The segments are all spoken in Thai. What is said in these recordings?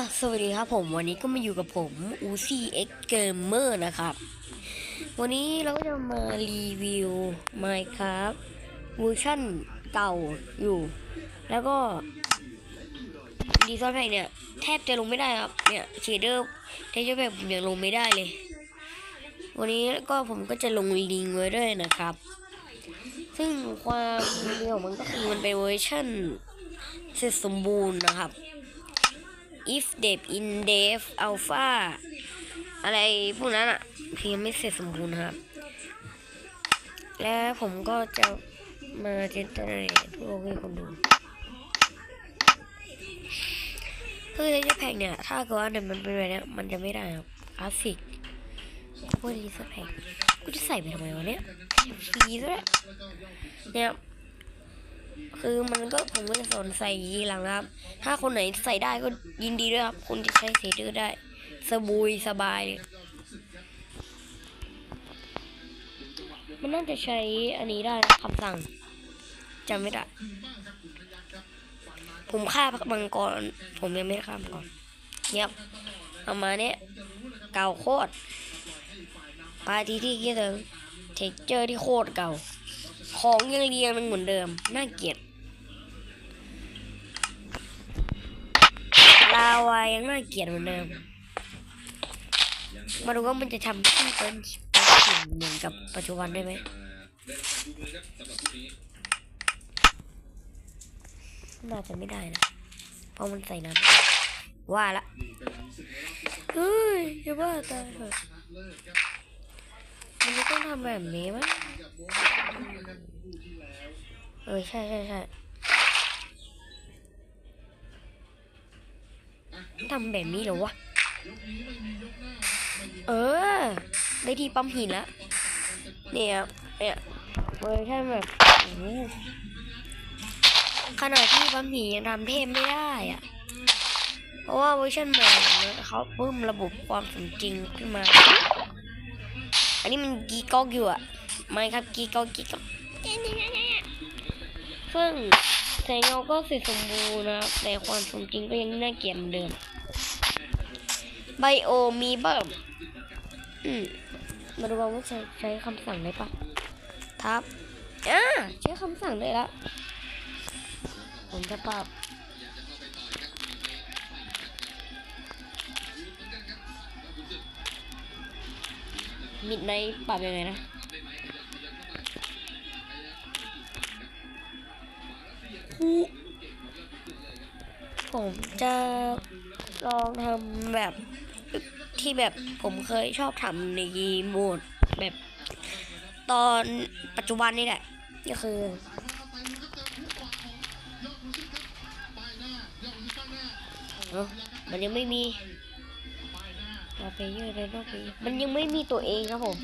สวัสดีครับผมวันนี้ก็มาอยู่กับผมอูซี่เอ็กเกมเมอร์นะครับ วันนี้เราก็จะมารีวิว Minecraft เวอร์ชั่นเก่าอยู่ แล้วก็ดีซอนแพกเนี่ย แทบจะลงไม่ได้ครับเนี่ยเชดเดอร์เทเจอร์แพกผมยังลงไม่ได้เลย วันนี้ก็ผมก็จะลงลิงไว้ด้วยนะครับ ซึ่งความเร็วมันก็คือมันเป็นเวอร์ชันเสร็จสมบูรณ์นะครับ if dev in dev alpha อะไรพวกนั้นอะคือยังไม่เสร็จสมบูรณ์ครับ และผมก็จะมาเจนเตอร์เรทพวกให้คนดูคือในแพ็กเนี่ย ถ้าเกิดว่าเนี่ยมันเป็นแบบนี้มันจะไม่ได้ครับกราฟิกพวกนี้สแพ็กกูจะใส่ไปทำไมวะเนี่ยฟรีซะแล้วเนี่ย คือมันก็ผมก็จะสอนใส่ยีหลังนะครับ ถ้าคนไหนใส่ได้ก็ยินดีด้วยครับ คุณจะใช้เซเดอร์ได้ สบุยสบาย มันน่าจะใช้อันนี้ได้นะคำสั่งจำไม่ได้ ผมฆ่ามังกรผมยังไม่ได้ฆ่ามังกรเงียบเอามาเนี้ยเก่าโคตรปาทีที่คิดถึงเทคเจอร์ที่โคตรเก่า ของยังเรียงมันเหมือนเดิม น่าเกลียดลาวายังน่าเกลียดเหมือนเดิม มาดูว่ามันจะทำที่เป็นสิ่งเหมือนกับปัจจุบันได้ไหมน่าจะไม่ได้นะ เพราะมันใส่น้ำว่าละเฮ้ยอย่าว่าตายเถอะมันจะต้องทำแบบนี้มั้ย เออใช่ใช่ใช่ทำแบบนี้เหรอวะ เออ ได้ที่ปั๊มหินแล้วเนี่ยเนี่ยเวอร์ชันแบบขนาดที่ปั๊มหินยังทำเทพไม่ได้อะเพราะว่าเวอร์ชันใหม่เขาเพิ่มระบบความสมจริงขึ้นมา อันนี้มันกีกอกอยู่อะ ไม่ครับกีกอกกีกอกซึ่งแสงเงาก็เสร็จสมบูรณ์นะครับ แต่ความสมจริงก็ยังน่าเกลียดเหมือนเดิม ไบโอมีเบิ่มอืมมาดูว่าใช้ใช้คำสั่งได้ปะทับอ่าใช้คำสั่งได้แล้วผมจะปรับมิดไนปรับยังไงนะ ผมจะลองทำแบบที่แบบผมเคยชอบทำในโหมดแบบตอนปัจจุบันนี่แหละก็คือมันยังไม่มีมาเพเยอร์เลยนอกเพมันยังไม่มีตัวเองครับผม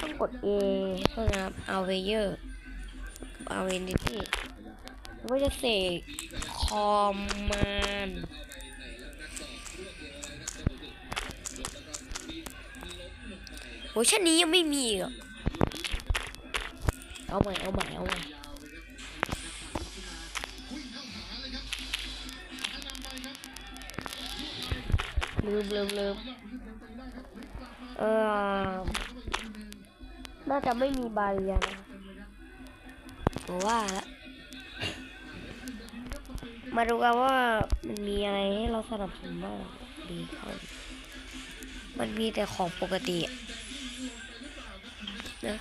ต้องกด A เท่านั้นครับเอาเพเยอร์เอาเอนดิตี้ก็จะเสก คอมมานด์โอ้ชั้นนี้ยังไม่มีอีกเอาใหม่เอาใหม่เอาใหม่ลืมลืมลืมเออน่าจะไม่มีบาเรียนะว่าละ มาดูกันว่ามันมีอะไรให้เราสนับสนุนบ้างดีเข้ามันมีแต่ของปกตินะ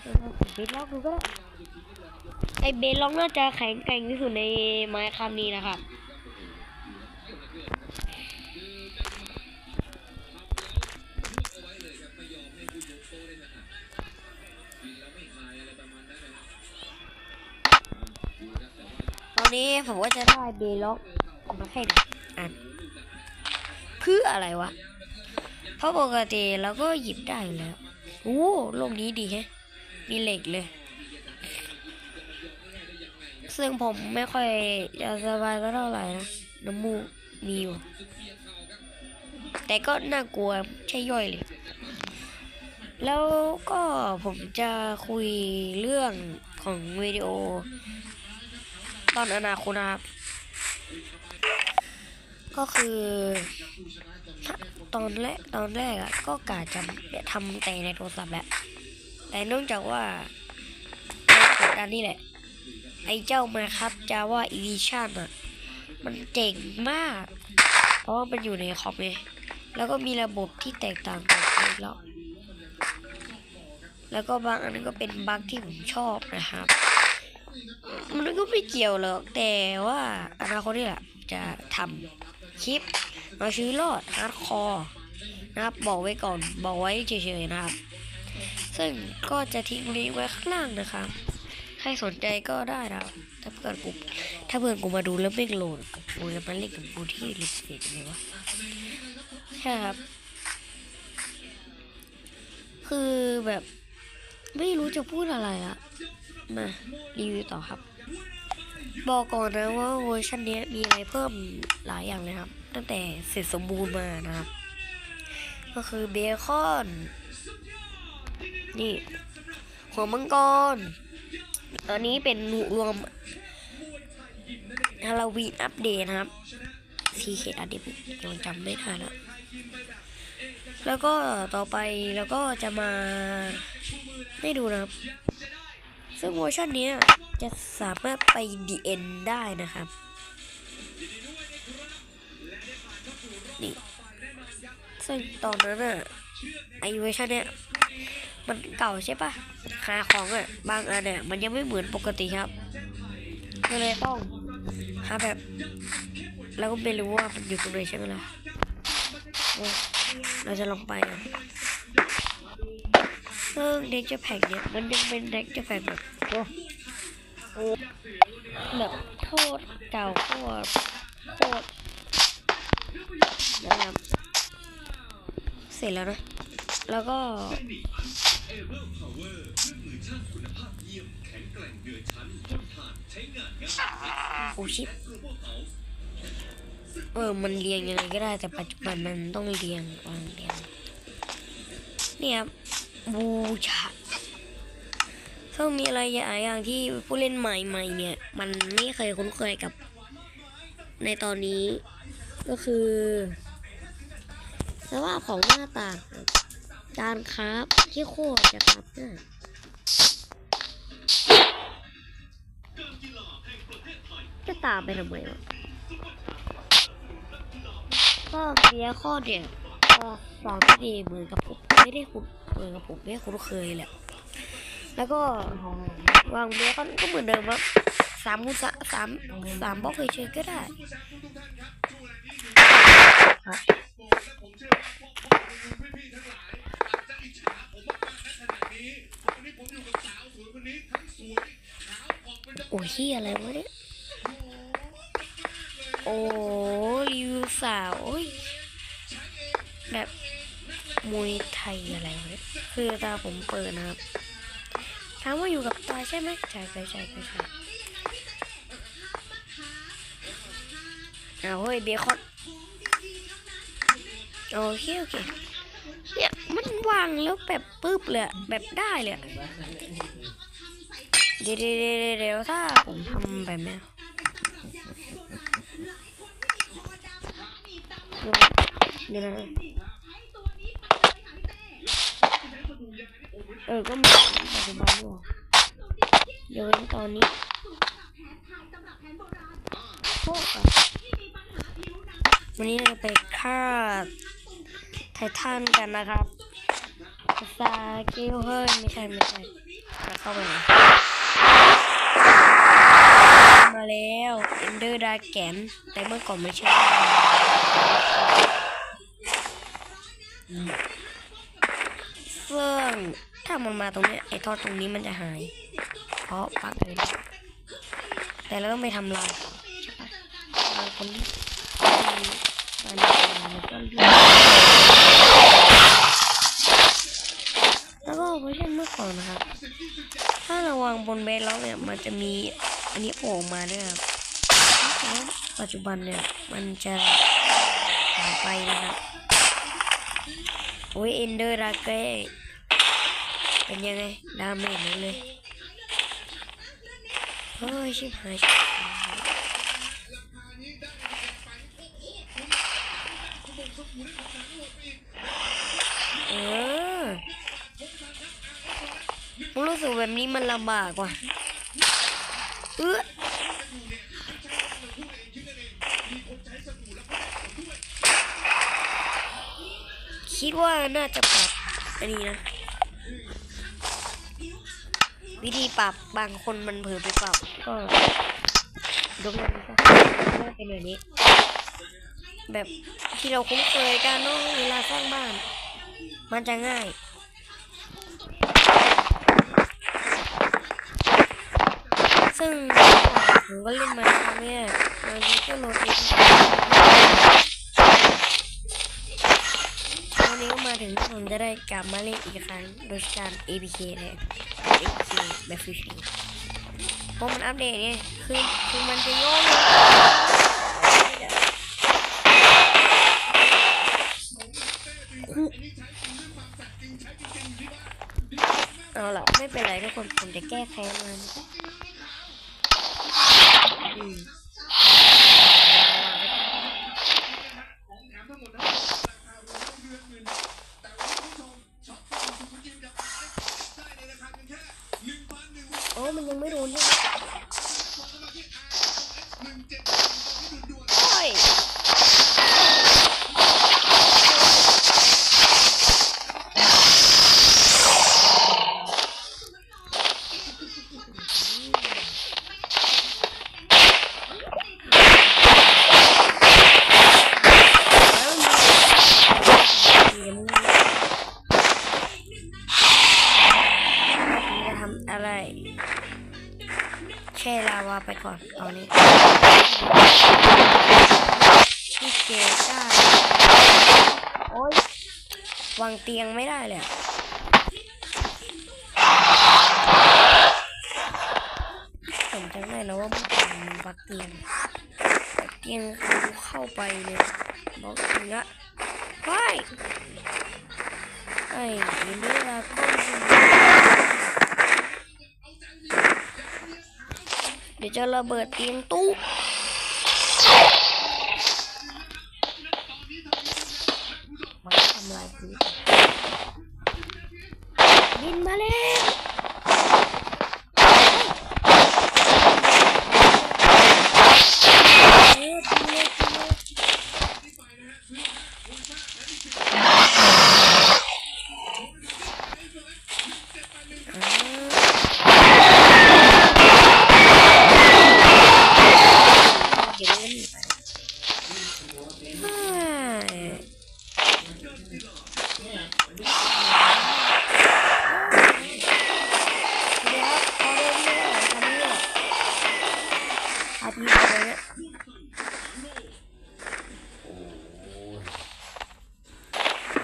เบลล็อกดูก็ได้ไอเบลล็อกน่าจะแข็งแกร่งที่สุดในไม้คำนี้นะครับ บล็อกมาให้อ่านคืออะไรวะ เพราะปกติเราก็หยิบได้อยู่แล้วโอ้โลกนี้ดีแฮะ มีเหล็กเลย ซึ่งผมไม่ค่อยจะสบายก็เท่าไหร่นะ น้ำมูกมีอยู่ แต่ก็น่ากลัวใช่ย่อยเลย แล้วก็ผมจะคุยเรื่องของวิดีโอ ตอนอนาคตนะครับ ก็คือตอนแรกตอนแรกอะก็กะจะทำแต่ในโทรศัพท์แหละแต่เนื่องจากว่าในกดดันนี่แหละ ไอ้เจ้ามาครับจาว่าอีดิชั่นอะมันเจ๋งมาก เพราะว่ามันอยู่ในคอมไงแล้วก็มีระบบที่แตกต่างกันแล้ว แล้วก็บางอันก็เป็นบั๊กที่ผมชอบนะครับ มันก็ไม่เกี่ยวหรอกแต่ว่าอนาคตนี่แหละจะทำ คลิปมาชีวิตรอดฮาร์ดคอร์นะครับบอกไว้ก่อนบอกไว้เฉยๆนะครับ ซึ่งก็จะทิ้งลิงก์ไว้ข้างล่างนะครับ ใครสนใจก็ได้นะครับถ้าเพื่อนกูถ้าเพื่อนกูมาดูแล้วไม่โหลดกูจะมาเล่นกับกูที่ลิสเซ็ตเลยวะใช่ครับ คือแบบไม่รู้จะพูดอะไรอะมารีวิวต่อครับ บอกก่อนนะว่าเวอร์ชันนี้มีอะไรเพิ่มหลายอย่างเลยครับ ตั้งแต่เสร็จสมบูรณ์มานะครับ ก็คือเบคอน นี่หัวมังกร อันนี้เป็นรวมฮาโลวีนอัปเดตนะครับซีเคดอัปเดตยังจำไม่ได้แล้วแล้วก็ต่อไปแล้วก็จะมาให้ดูนะครับ ซึ่งเวอร์ชันนี้จะสามารถไปดีเอ็นได้นะครับ นี่ซึ่งตอนนั้นอะไอเวอร์ชันเนี้ยมันเก่าใช่ปะหาของอะบางอันเนี่ยมันยังไม่เหมือนปกติครับก็เลยต้องหาแบบแล้วก็ไม่รู้ว่ามันอยู่ตรงไหนใช่ไหมล่ะเราจะลองไปอะ ซึ่งเด็กจะแพ็กเนี่ยมันยังเป็นเด็กจะแพ็กแบบโอ้แบบโคตรเก่าโคตรโคตรนะครับเสร็จแล้วนะ แล้วก็โอ้ชิปเออ มันเรียงยังไงก็ได้แต่ปัจจุบันมันต้องเรียงวางเรียงเนี่ยครับ บูชาซึ่งมีอะไรอย่างอย่างที่ผู้เล่นใหม่ๆเนี่ย มันไม่เคยคุ้นเคยกับ ในตอนนี้ ก็คือสภาพของหน้าต่างการครับที่โคตรจะครับง่ายจะตามไปทำไมวะก็เบียข้อเนี่ยก็สอนไม่ดีเหมือนกับผมไม่ได้คุ้ เหมือนกับผมไม่คุ้นเคยแหละ แล้วก็วางเบียก็ก็เหมือนเดิมครับสามคูณสามสามสามบล็อกเฉยๆก็ได้โอ้ยเฮียอะไรวะเนี่ย โอ้รีวิวสาวโอ้ยแบบ มวยไทยอะไรวะเนี่ยคือตาผมเปิดนะครับถามว่าอยู่กับตาใช่ไหมใช่ใช่ใช่ใช่ใช่เอาเฮ้ยเบคอนโอเคโอเคเนี่ยมันวางแล้วแบบปึ๊บเลยแบบได้เลยเดี๋ยวเดี๋ยวเดี๋ยวถ้าผมทำแบบนี้เดี๋ยวนะ เออ ก็มีปัจจุบันด้วยเดี๋ยวตอนนี้โคตรวันนี้เราจะไปฆ่าไททันกันนะครับซาเกลเฮ้ยไม่ใช่ไม่ใช่จะเข้าไปไหนมาแล้วเอนเดอร์ดาแกนแต่เมื่อก่อนไม่ใช่ซึ่งามันมาตรงนี้ไอ้ทอตรงนี้มันจะหาย เพราะปักเลยแต่เราต้องไปทำลายใช่ปะบางคนที่มันแล้วก็เลือกแล้วก็เวอร์ชันเมื่อก่อนนะครับ ถ้าเราวางบนเบสล็อกเนี่ยมันจะมีอันนี้โผล่มาด้วยครับปัจจุบันเนี่ยมันจะหายไปนะครับโอ้ยเอนเดอร์ดาเก้ เป็นยังไงดาเมจหมดเลยโอ้ยชิบหายชิบหายเออผมรู้สึกแบบนี้มันลำบากว่ะเออคิดว่าน่าจะปรับอันนี้นะ วิธีปรับบางคนมันเผลอไปปรับก็ยกเลิกมันซะไม่เป็นแบบนี้ แบบที่เราคุ้นเคยกันเนาะเวลาสร้างบ้าน มันจะง่ายซึ่งผมก็เล่นมาครั้งเนี้ยมันก็โหลดเองวันนี้ก็มาถึงที่ผมจะได้กลับมาเล่นอีกครั้งโดยการ APK แทน APK แบบฟรีเพราะมันอัปเดตไงคือคือมันจะโยนเอาล่ะไม่เป็นไรทุกคนผมจะแก้แค้นมัน ไปก่อน เอานี่ที่เกได้โอ๊ยวางเตียงไม่ได้เลยอะผมจำได้นะว่ามื่อก่อนมันวางเตียงเตียงเข้าไปเนี่ยบอกจริงอะไปไอ้เดี๋ยวนี้เราก็ เดี๋ยวจะระเบิดเตียงตู้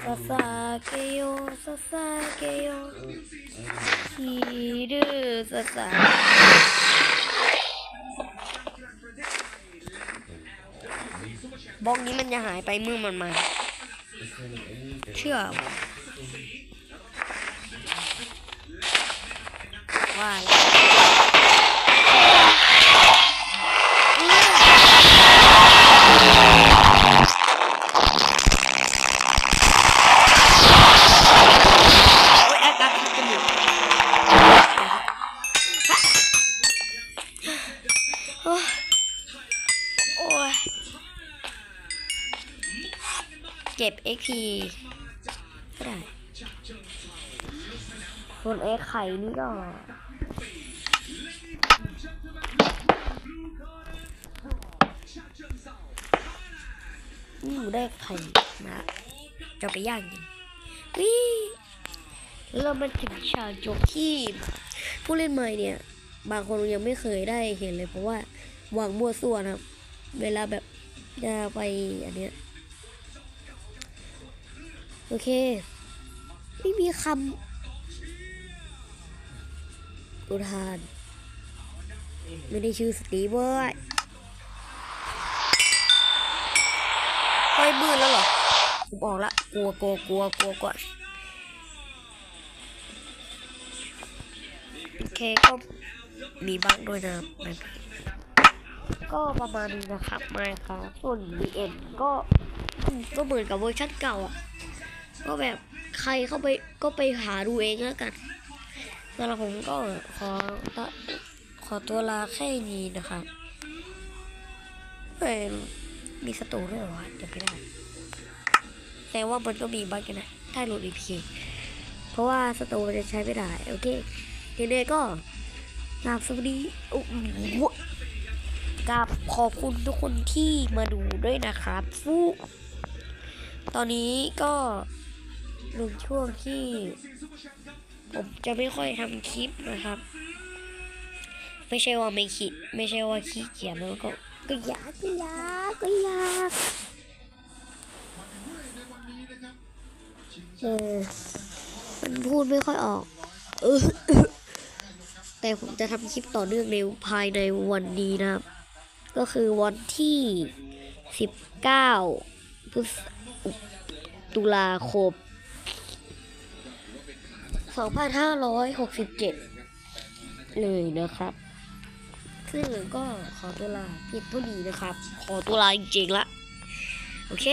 ซาซาเกโยซาซาเกโยฮิรุซาซาบล็อกนี้มันจะหายไปเมื่อมันมาเชื่อว่า XP ก็ได้ส่วนไอ้ไข่นี่ก็นี่หนูได้ไข่มาจะไปย่างกินวิแล้วมันถึงฉากจบที่ผู้เล่นใหม่เนี่ย บางคนยังไม่เคยได้เห็นเลยเพราะว่าวางมั่วซั่วนะครับ เวลาแบบจะไปอันเนี้ย โอเค ไม่มีคำอุทาน ไม่ได้ชื่อสตีเว้ยเฮ้ยบืนแล้วเหรอผมออกละกลัวกลัวกลัวกลัวก่อนโอเคก็มีบ้างด้วยนะไม่ก็ประมาณนี้นะครับไม่ครับส่วน BM ก็อืมก็เหมือนกับเวอร์ชันเก่าอะ ก็แบบใครเข้าไปก็ไปหาดูเองแล้วกันสำหรับผมก็ขอขอตัวลาแค่นี้นะครับเอ้มีสตูด้วยเหรอวะเดี๋ยวไม่ได้ แต่ว่ามันก็มีบั๊กกันนะถ้าหลุด EPK เพราะว่าสตูมันจะใช้ไม่ได้ โอเคทีนี้ก็กราบสวัสดีโอ้โหกราบขอบคุณทุกคนที่มาดูด้วยนะครับฟูตอนนี้ก็ ลงช่วงที่ ผมจะไม่ค่อยทำคลิปนะครับ ไม่ใช่ว่าไม่คิด ไม่ใช่ว่าขี้เกียจแล้วก็ก็อยากก็อยากก็อยากเออมันพูดไม่ค่อยออกเออแต่ผมจะทำคลิปต่อเนื่องในภายในวันนี้นะครับ ก็คือวันที่สิบเก้าพฤษตุลาคม 2567 เลยนะครับ ซึ่งก็ขอตัวลาเพียงเท่านี้นะครับ ขอตัวลาจริงๆละ โอเค